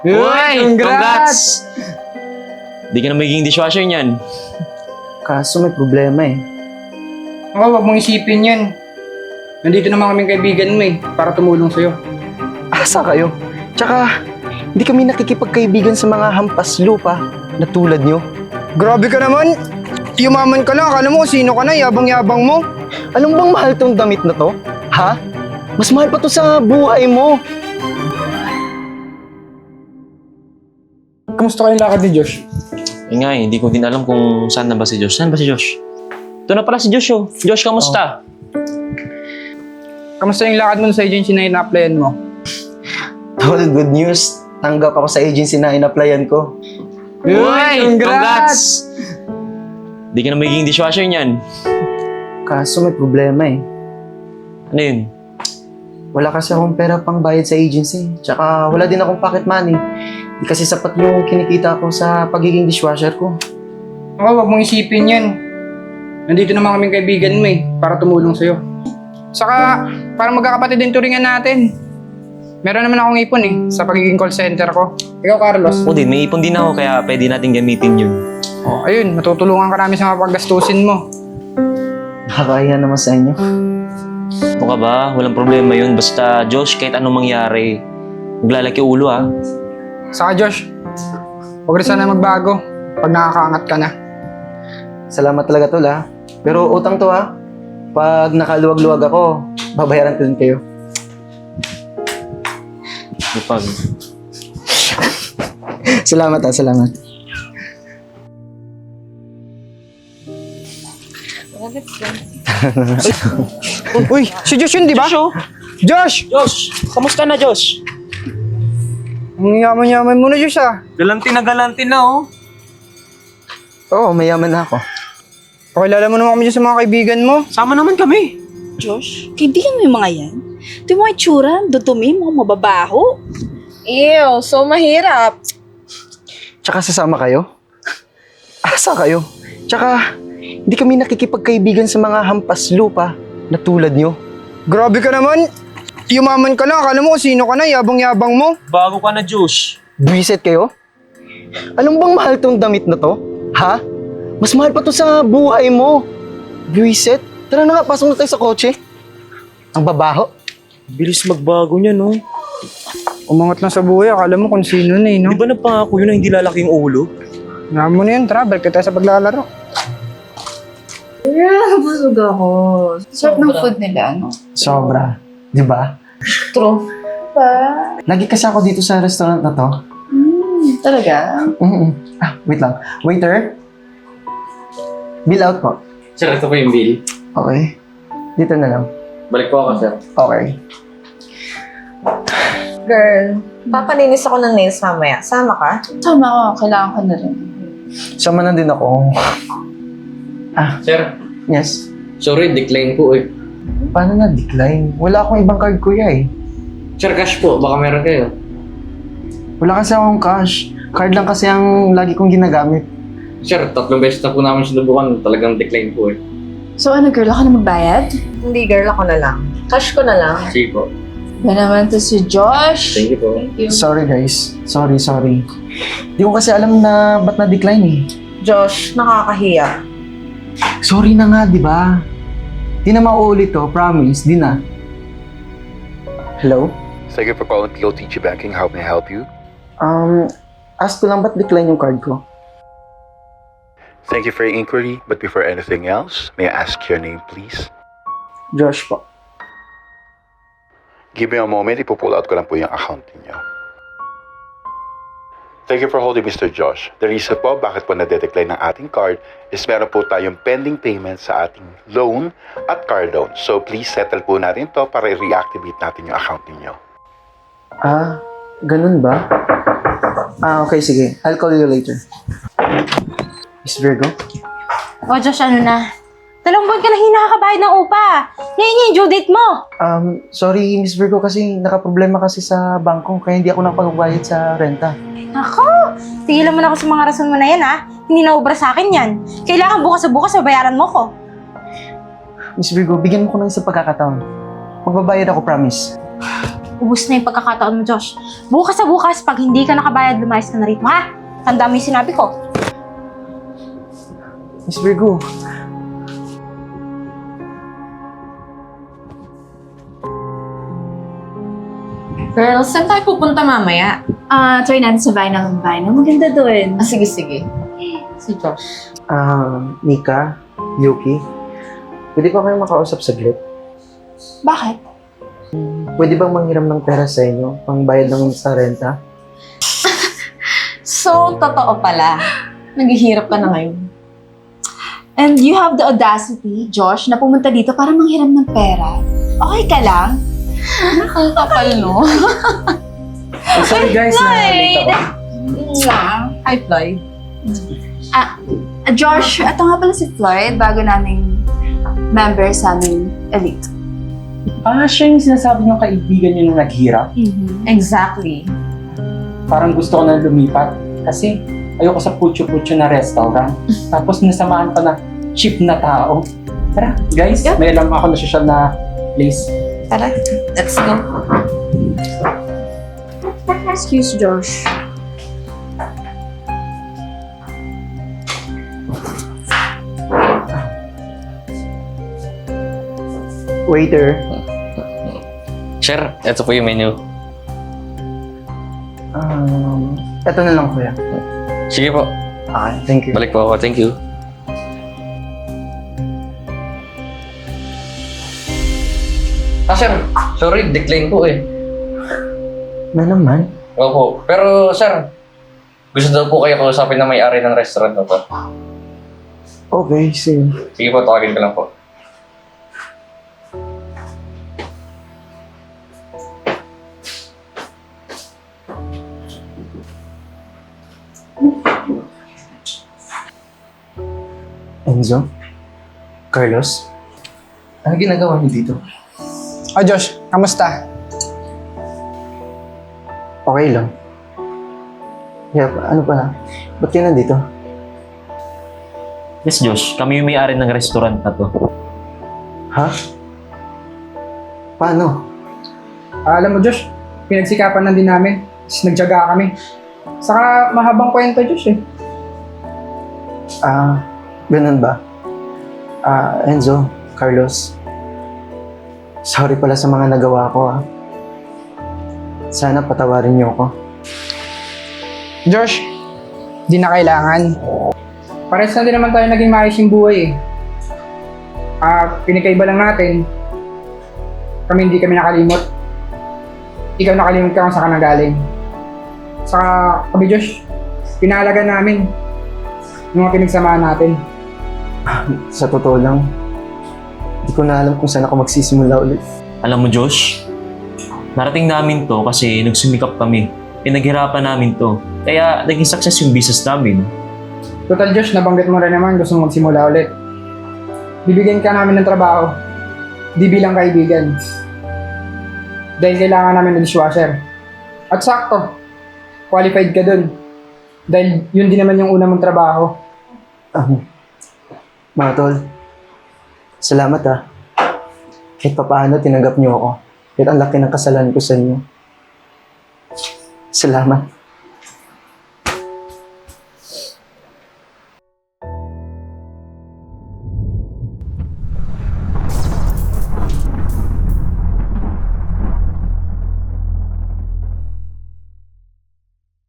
Uy, congrats! Di ka na magiging dishwasher niyan. Kaso may problema eh. Oo, wag mong isipin yan. Nandito naman kaming kaibigan mo eh, para tumulong sa'yo. Asa kayo? Tsaka, hindi kami nakikipagkaibigan sa mga hampas lupa na tulad nyo. Grabe ka naman! Yumaman ka na, akala mo kung sino ka na, yabang-yabang mo. Alam bang mahal tong damit na to? Ha? Mas mahal pa to sa buhay mo. Kamusta kayong lakad ni Josh? Eh nga eh, hindi ko din alam kung saan na ba si Josh. Saan ba si Josh? Ito na pala si Josh oh. Josh, kamusta? Kamusta yung lakad mo sa agency na ina-applyan mo? Tol, good news. Tanggap ako sa agency na in-applyan ko. Uy, congrats! Di ka na magiging dishwasher niyan. Kaso may problema eh. Ano yun? Wala kasi akong pera pang bayad sa agency. Tsaka wala din akong pocket money. Di kasi sapat yung kinikita ko sa pagiging dishwasher ko. Oo, wag mong isipin yan. Nandito naman kaming kaibigan mo eh, para tumulong sa'yo. Saka, para magkakapatid din turingan natin. Meron naman akong ipon eh, sa pagiging call center ko. Ikaw, Carlos. O din, may ipon din ako kaya pwede natin gamitin yun. Oh, ayun, matutulungan ka namin sa mga paggastusin mo. Nakakaya naman sa inyo. O ka ba? Walang problema yun. Basta, Josh, kahit anong mangyari, maglalaki ulo ah. Saka Josh, huwag rin sana magbago pag nakakaangat ka na. Salamat talaga tol ha. Pero utang to ha. Pag nakaluwag-luwag ako, babayaran ko din kayo. Ipag. Salamat ha, salamat. Uy, si Josh yun, di ba? Josh, oh. Josh! Josh, kamusta na, Josh? Ang yaman-yaman mo na, Josh ah. Galanti na galanti na, oh. Oo, mayaman na ako. Pakilala mo naman kami dyan sa mga kaibigan mo. Sama naman kami. Josh, kaibigan mo yung mga yan? Ito yung mga itsura, dudumi, mga mababaho. Ew, so mahirap. Tsaka sasama kayo? Asa kayo? Tsaka, hindi kami nakikipagkaibigan sa mga hampas lupa na tulad nyo. Grabe ka naman! Yumaman ka na, akala mo kung sino ka na, yabang-yabang mo. Bago ka na, Josh. Buwiset kayo? Alam bang mahal tong damit na to? Ha? Mas mahal pa to sa buhay mo. Buwiset? Tara na nga, pasok na tayo sa kotse. Ang babaho. Bilis magbago niya, no? Umangat na sa buhay, akala mo kung sino na eh, no? Di ba nagpangako yun na hindi lalaki yung ulo? Nga mo na yun, tara, balik tayo sa paglalaro. Yeah, busog ako. Sarap ng food nila, ano? Sobra. Di ba? True. Pa? Lagi kasi ako dito sa restaurant na to. Hmm, talaga? mm Ah, wait lang. Waiter? Bill out po. Sir, ito po yung bill. Okay. Dito na lang. Balik po ako, sir. Okay. Girl, papalinis ako ng nails mamaya. Sama ka? Tama ko, kailangan ko na rin. Sama na din ako. Sir, Yes. sorry, decline po eh. Paano na-decline? Wala akong ibang card, kuya eh. Sir, cash po. Baka meron kayo. Wala kasi akong cash. Card lang kasi ang lagi kong ginagamit. Sir, tatlong beses na po namin sinubukan. Talagang decline po eh. So ano girl, ako na magbayad? Hindi, girl. Ako na lang. Cash ko na lang. Sige po. Ba naman to si Josh? Thank you po. Thank you. Sorry guys. Sorry, sorry. Di ko kasi alam na ba't na-decline eh. Josh, nakakahiya. Sorry na nga, di ba? Di na mauulit to, promise. Di na. Hello? Thank you for calling PLTG Banking. How may I help you? Um, ask ko lang ba't decline yung card ko? Thank you for your inquiry, but before anything else, may I ask your name, please? Josh po. Give me a moment, ipupull out ko lang po yung account niyo. Thank you for holding, Mr. Josh. The reason po bakit po na-decline ng ating card is meron po tayong pending payment sa ating loan at car loan. So please settle po natin to para i-reactivate natin yung account niyo. Ah, ganun ba? Ah, okay, sige. I'll call you later. Miss Virgo? O Josh, ano na? Dalawang buwan ka na hinakabayad ng upa. Ngayon yung due date mo. Um, sorry, Miss Virgo, kasi nakaproblema kasi sa bangko, kaya hindi ako nakapagbayad sa renta. Ako, tigilan mo na ako sa mga rason mo na yan ha. Hindi na ubra sa akin yan. Kailangan bukas sa bukas mabayaran mo ko. Miss Virgo, bigyan mo ko ng isang pagkakataon. Magbabayad ako, promise. ubus na yung pagkakataon mo, Josh. Bukas sa bukas, pag hindi ka nakabayad, lumayas ka na rito, ha? Tanda mo yung sinabi ko. Miss Virgo, Girls, saan tayo pupunta mamaya? Ah, try natin sa Vinyl and Vinyl. Maganda doon. Ah, sige, sige. Si Josh. ah, Mika, Yuki, pwede pa kayo makausap saglit? Bakit? Pwede bang manghiram ng pera sa inyo, pang bayad ng sa renta? So, totoo pala. Naghihirap ka na ngayon. And you have the audacity, Josh, na pumunta dito para manghiram ng pera. Okay ka lang? Ang kapal, no? Oh, sorry guys, na late ako. Hi, Floyd. Ah, Josh, ito nga pala si Floyd, bago naming member sa aming elite. Ah, siya yung sinasabi ng kaibigan niyo nung naghirap. Exactly. Parang gusto ko na lumipat. Kasi ayoko sa putyo-putyo na restaurant. Tapos nasamahan pa na cheap na tao. Tara, guys, Yeah. may alam ako na social na place. Tara, let's go. Excuse, Josh. Waiter, Sir, eto po yung menu. um, eto na lang kuya. Sige po, Ah, thank you. balik po ako. Thank you. Ah, sir. Sorry, decline po eh. Na naman? Opo. Pero, sir, gusto daw po kayo kausapin na may-ari ng restaurant na to. Okay, sige. Sige po, tawagin ko lang po. Enzo? Carlos? Ano ginagawa niyo dito? Oh, Josh, kamusta? Okay lang. Yeah, ano pala? Ba't kayo nandito? Yes, Josh. Kami yung may-ari ng restaurant na to. Ha? Paano? Ah, alam mo, Josh, pinagsikapan na din namin. Tapos nagtyaga kami. Saka mahabang kwento, Josh eh. Ah, ganun ba? Ah, Enzo, Carlos. Sorry pala sa mga nagawa ko ah. Sana patawarin niyo ako. Josh, di na kailangan. Pares na din naman tayo naging maayos yung buhay eh. Ah, pinikaiba lang natin. Kami hindi kami nakalimot. Ikaw nakalimot ka kung saan ka nagaling. Saka kami Josh, pinahalaga namin yung mga pinagsamahan natin. Sa totoo lang, hindi ko na alam kung saan ako magsisimula ulit. Alam mo, Josh, narating namin to kasi nagsumikap kami. Pinaghirapan namin to. Kaya naging success yung business namin. Total Josh, nabanggit mo rin naman gusto mo magsimula ulit. Bibigyan ka namin ng trabaho. Di bilang kaibigan. Dahil kailangan namin ng dishwasher. At sakto, qualified ka dun. Dahil yun din naman yung una mong trabaho. Um, mga tol, salamat ah. Kahit papaano tinanggap niyo ako. Kahit ang laki ng kasalanan ko sa inyo. Salamat.